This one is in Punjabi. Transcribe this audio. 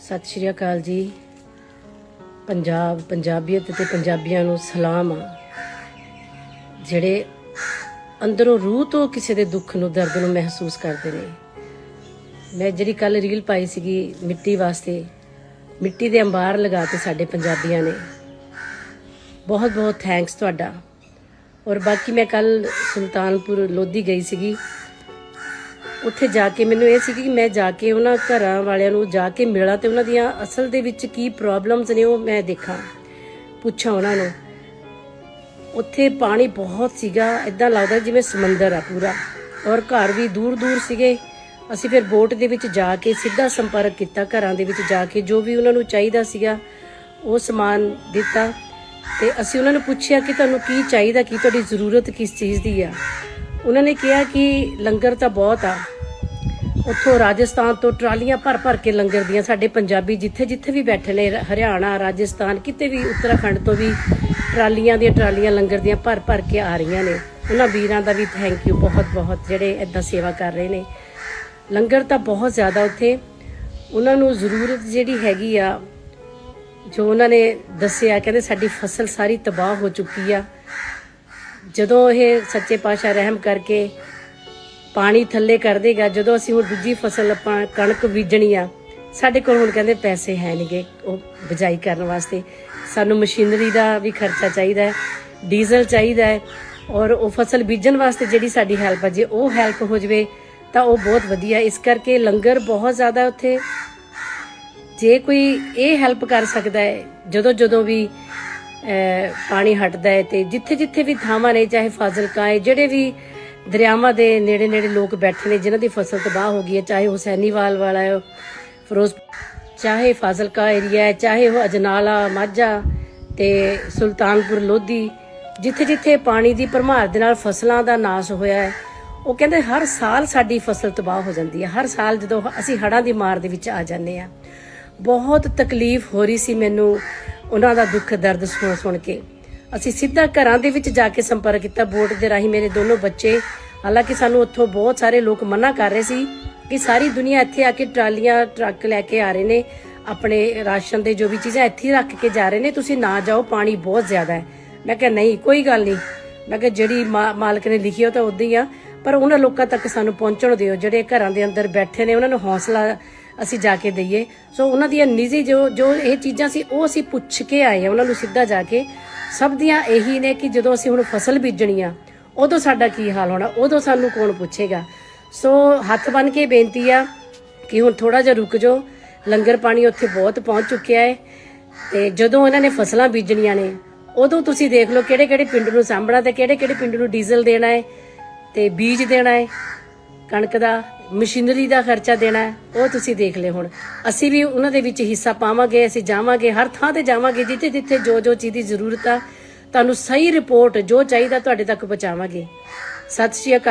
ਸਤਿ ਸ਼੍ਰੀ ਅਕਾਲ ਜੀ। ਪੰਜਾਬ, ਪੰਜਾਬੀਅਤ ਤੇ ਪੰਜਾਬੀਆਂ ਨੂੰ ਸਲਾਮ ਆ। ਜਿਹੜੇ ਅੰਦਰੋਂ ਰੂਹ ਤੋਂ ਕਿਸੇ ਦੇ ਦੁੱਖ ਨੂੰ, ਦਰਦ ਨੂੰ ਮਹਿਸੂਸ ਕਰਦੇ ਨੇ। ਮੈਂ ਜਿਹੜੀ ਕੱਲ ਰੀਲ ਪਾਈ ਸੀਗੀ ਮਿੱਟੀ ਵਾਸਤੇ, ਮਿੱਟੀ ਦੇ ਅੰਬਾਰ ਲਗਾਤੇ ਸਾਡੇ ਪੰਜਾਬੀਆਂ ਨੇ। ਬਹੁਤ ਬਹੁਤ ਥੈਂਕਸ ਤੁਹਾਡਾ। ਔਰ ਬਾਕੀ ਮੈਂ ਕੱਲ ਸੁਲਤਾਨਪੁਰ ਲੋਧੀ ਗਈ ਸੀਗੀ। ਉੱਥੇ ਜਾ ਕੇ ਮੈਨੂੰ ਇਹ ਸੀ ਕਿ ਮੈਂ ਜਾ ਕੇ ਉਹਨਾਂ ਘਰਾਂ ਵਾਲਿਆਂ ਨੂੰ ਜਾ ਕੇ ਮਿਲਾਂ ਤੇ ਉਹਨਾਂ ਦੀਆਂ ਅਸਲ ਦੇ ਵਿੱਚ ਕੀ ਪ੍ਰੋਬਲਮਸ ਨੇ ਉਹ ਮੈਂ ਦੇਖਾਂ, ਪੁੱਛਾਂ ਉਹਨਾਂ ਨੂੰ। ਉੱਥੇ ਪਾਣੀ ਬਹੁਤ ਸੀਗਾ ਇਦਾਂ ਲੱਗਦਾ ਜਿਵੇਂ ਸਮੁੰਦਰ ਆ ਪੂਰਾ। ਔਰ ਘਰ ਵੀ ਦੂਰ ਦੂਰ ਸੀਗੇ। ਅਸੀਂ ਫਿਰ ਬੋਟ ਦੇ ਵਿੱਚ ਜਾ ਕੇ ਸਿੱਧਾ ਸੰਪਰਕ ਕੀਤਾ, ਘਰਾਂ ਦੇ ਵਿੱਚ ਜਾ ਕੇ ਜੋ ਵੀ ਉਹਨਾਂ ਨੂੰ ਚਾਹੀਦਾ ਸੀਗਾ, ਉਹ ਸਮਾਨ ਦਿੱਤਾ। ਤੇ ਅਸੀਂ ਉਹਨਾਂ ਨੂੰ ਪੁੱਛਿਆ ਕਿ ਤੁਹਾਨੂੰ ਕੀ ਚਾਹੀਦਾ, ਕੀ ਤੁਹਾਡੀ ਜ਼ਰੂਰਤ ਕਿਸ ਚੀਜ਼ ਦੀ ਆ। ਉਹਨਾਂ ਨੇ ਕਿਹਾ ਕਿ ਲੰਗਰ ਤਾਂ ਬਹੁਤ ਆ। ਉੱਥੋਂ ਰਾਜਸਥਾਨ ਤੋਂ ਟਰਾਲੀਆਂ ਭਰ ਭਰ ਕੇ ਲੰਗਰ ਦੀਆਂ ਸਾਡੇ ਪੰਜਾਬੀ ਜਿੱਥੇ ਜਿੱਥੇ ਵੀ ਬੈਠੇ ਨੇ, ਹਰਿਆਣਾ, ਰਾਜਸਥਾਨ, ਕਿਤੇ ਵੀ ਉੱਤਰਾਖੰਡ ਤੋਂ ਵੀ ਟਰਾਲੀਆਂ ਦੀਆਂ ਟਰਾਲੀਆਂ ਲੰਗਰ ਦੀਆਂ ਭਰ ਭਰ ਕੇ ਆ ਰਹੀਆਂ ਨੇ। ਉਹਨਾਂ ਵੀਰਾਂ ਦਾ ਵੀ ਥੈਂਕ ਯੂ ਬਹੁਤ ਬਹੁਤ, ਜਿਹੜੇ ਇਦਾਂ ਸੇਵਾ ਕਰ ਰਹੇ ਨੇ। ਲੰਗਰ ਤਾਂ ਬਹੁਤ ਜ਼ਿਆਦਾ ਉੱਥੇ। ਉਹਨਾਂ ਨੂੰ ਜ਼ਰੂਰਤ ਜਿਹੜੀ ਹੈਗੀ ਆ, ਜੋ ਉਹਨਾਂ ਨੇ ਦੱਸਿਆ, ਕਹਿੰਦੇ ਸਾਡੀ ਫਸਲ ਸਾਰੀ ਤਬਾਹ ਹੋ ਚੁੱਕੀ ਆ। ਜਦੋਂ ਇਹ ਸੱਚੇ ਪਾਤਸ਼ਾਹ ਰਹਿਮ ਕਰਕੇ ਪਾਣੀ ਥੱਲੇ ਕਰ ਦੇਗਾ ਜਦੋਂ ਅਸੀਂ ਹੁਣ ਦੂਜੀ ਫਸਲ ਆਪਾਂ ਕਣਕ ਬੀਜਣੀ ਆ, ਸਾਡੇ ਕੋਲ ਹੁਣ ਕਹਿੰਦੇ ਪੈਸੇ ਹੈ ਨਹੀਂਗੇ ਉਹ ਬਿਜਾਈ ਕਰਨ ਵਾਸਤੇ। ਸਾਨੂੰ ਮਸ਼ੀਨਰੀ ਦਾ ਵੀ ਖਰਚਾ ਚਾਹੀਦਾ ਹੈ, ਡੀਜ਼ਲ ਚਾਹੀਦਾ ਹੈ, ਔਰ ਉਹ ਫਸਲ ਬੀਜਣ ਵਾਸਤੇ ਜਿਹੜੀ ਸਾਡੀ ਹੈਲਪ ਹੈ ਜੇ ਉਹ ਹੈਲਪ ਹੋ ਜਵੇ ਤਾਂ ਉਹ ਬਹੁਤ ਵਧੀਆ। ਇਸ ਕਰਕੇ ਲੰਗਰ ਬਹੁਤ ਜ਼ਿਆਦਾ ਉੱਥੇ। ਜੇ ਕੋਈ ਇਹ ਹੈਲਪ ਕਰ ਸਕਦਾ ਹੈ ਜਦੋਂ ਜਦੋਂ ਵੀ ਪਾਣੀ ਹਟਦਾ ਹੈ ਤੇ ਜਿੱਥੇ ਜਿੱਥੇ ਵੀ ਥਾਵਾਂ ਨੇ, ਚਾਹੇ ਫਾਜ਼ਿਲਕਾ ਹੈ, ਜਿਹੜੇ ਵੀ ਦਰਿਆਵਾਂ ਦੇ ਨੇੜੇ ਨੇੜੇ ਲੋਕ ਬੈਠੇ ਨੇ, ਜਿਨ੍ਹਾਂ ਦੀ ਫਸਲ ਤਬਾਹ ਹੋ ਗਈ ਹੈ, ਚਾਹੇ ਹੁਸੈਨੀਵਾਲ ਵਾਲਾ ਹੈ, ਫਿਰੋਜ਼ ਚਾਹੇ ਫਾਜ਼ਿਲਕਾ ਏਰੀਆ ਹੈ, ਚਾਹੇ ਉਹ ਅਜਨਾਲਾ, ਮਾਝਾ ਤੇ ਸੁਲਤਾਨਪੁਰ, ਲੋਧੀ, ਜਿੱਥੇ ਜਿੱਥੇ ਪਾਣੀ ਦੀ ਭਰਮਾਰ ਦੇ ਨਾਲ ਫਸਲਾਂ ਦਾ ਨਾਸ਼ ਹੋਇਆ ਹੈ, ਉਹ ਕਹਿੰਦੇ ਹਰ ਸਾਲ ਸਾਡੀ ਫਸਲ ਤਬਾਹ ਹੋ ਜਾਂਦੀ ਹੈ। ਹਰ ਸਾਲ ਜਦੋਂ ਅਸੀਂ ਹੜ੍ਹਾਂ ਦੀ ਮਾਰ ਦੇ ਵਿੱਚ ਆ ਜਾਂਦੇ ਆ ਬਹੁਤ ਤਕਲੀਫ ਹੋ ਰਹੀ ਸੀ ਮੈਨੂੰ ਉਹਨਾਂ ਦਾ ਦੁੱਖ ਦਰਦ ਸੁਣ ਸੁਣ ਕੇ। ਅਸੀਂ ਸਿੱਧਾ ਘਰਾਂ ਦੇ ਵਿੱਚ ਜਾ ਕੇ ਸੰਪਰਕ ਕੀਤਾ ਬੋਰਡ ਦੇ ਰਾਹੀਂ ਮੇਰੇ ਦੋਨੋਂ ਬੱਚੇ। ਹਾਲਾਂਕਿ ਸਾਨੂੰ ਉੱਥੋਂ ਬਹੁਤ ਸਾਰੇ ਲੋਕ ਮਨਾ ਕਰ ਰਹੇ ਸੀ ਕਿ ਸਾਰੀ ਦੁਨੀਆ ਇੱਥੇ ਆ ਕੇ ਟਰਾਲੀਆਂ, ਟਰੱਕ ਲੈ ਕੇ ਆ ਰਹੇ ਨੇ। ਆਪਣੇ ਰਾਸ਼ਨ ਦੇ ਜੋ ਵੀ ਚੀਜ਼ਾਂ ਇੱਥੇ ਹੀ ਰੱਖ ਕੇ ਜਾ ਰਹੇ ਨੇ, ਤੁਸੀਂ ਨਾ ਜਾਓ, ਪਾਣੀ ਬਹੁਤ ਜ਼ਿਆਦਾ ਹੈ। ਮੈਂ ਕਿਹਾ, ਨਹੀਂ, ਕੋਈ ਗੱਲ ਨਹੀਂ। ਮੈਂ ਕਿਹਾ, ਜਿਹੜੀ ਮਾ- ਮਾਲਕ ਨੇ ਲਿਖੀ ਉਹ ਤਾਂ ਉਦਾਂ ਹੀ ਆ। ਪਰ ਉਹਨਾਂ ਲੋਕਾਂ ਤੱਕ ਸਾਨੂੰ ਪਹੁੰਚਣ ਦਿਓ, ਜਿਹੜੇ ਘਰਾਂ ਦੇ ਅੰਦਰ ਬੈਠੇ ਨੇ, ਉਹਨਾਂ ਨੂੰ ਹੌਸਲਾ ਅਸੀਂ ਜਾ ਕੇ ਦਈਏ। ਸੋ ਉਹਨਾਂ ਦੀਆਂ ਨਿੱਜੀ ਜੋ ਜੋ ਇਹ ਚੀਜ਼ਾਂ ਸੀ, ਉਹ ਅਸੀਂ ਪੁੱਛ ਕੇ ਆਏ ਆ, ਉਹਨਾਂ ਨੂੰ ਸਿੱਧਾ ਜਾ ਕੇ। ਸਭ ਦੀਆਂ ਇਹੀ ਨੇ ਕਿ ਜਦੋਂ ਅਸੀਂ ਹੁਣ ਫਸਲ ਬੀਜਣੀ ਆ ਉਦੋਂ ਸਾਡਾ ਕੀ ਹਾਲ ਹੋਣਾ, ਉਦੋਂ ਸਾਨੂੰ ਕੌਣ ਪੁੱਛੇਗਾ? ਸੋ ਹੱਥ ਬਨ ਕੇ ਬੇਨਤੀ ਆ ਕਿ ਹੁਣ ਥੋੜਾ ਜਿਹਾ ਰੁਕ ਜਾਓ। ਲੰਗਰ ਪਾਣੀ ਉੱਥੇ ਬਹੁਤ ਪਹੁੰਚ ਚੁੱਕਿਆ ਹੈ। ਤੇ ਜਦੋਂ ਇਹਨਾਂ ਨੇ ਫਸਲਾਂ ਬੀਜਣੀਆਂ ਨੇ, ਉਦੋਂ ਤੁਸੀਂ ਦੇਖ ਲਓ ਕਿਹੜੇ ਕਿਹੜੇ ਪਿੰਡ ਨੂੰ ਸਾਂਭਣਾ ਤੇ ਕਿਹੜੇ ਕਿਹੜੇ ਪਿੰਡ ਨੂੰ ਡੀਜ਼ਲ ਦੇਣਾ ਹੈ ਤੇ ਬੀਜ ਦੇਣਾ ਹੈ। ਕਣਕ ਦਾ, ਮਸ਼ੀਨਰੀ ਦਾ ਖਰਚਾ ਦੇਣਾ ਹੈ, ਉਹ ਤੁਸੀਂ ਦੇਖ ਲਿਓ ਹੁਣ। ਅਸੀਂ ਵੀ ਉਹਨਾਂ ਦੇ ਵਿੱਚ ਹਿੱਸਾ ਪਾਵਾਂਗੇ, ਅਸੀਂ ਜਾਵਾਂਗੇ, ਹਰ ਥਾਂ ਤੇ ਜਾਵਾਂਗੇ, ਜਿੱਥੇ ਜਿੱਥੇ ਜੋ ਜੋ ਚੀਜ਼ ਦੀ ਜ਼ਰੂਰਤ ਆ, ਤੁਹਾਨੂੰ ਸਹੀ ਰਿਪੋਰਟ ਜੋ ਚਾਹੀਦਾ, ਤੁਹਾਡੇ ਤੱਕ ਪਹੁੰਚਾਵਾਂਗੇ। ਸਤਿ ਸ਼੍ਰੀ ਅਕਾਲ।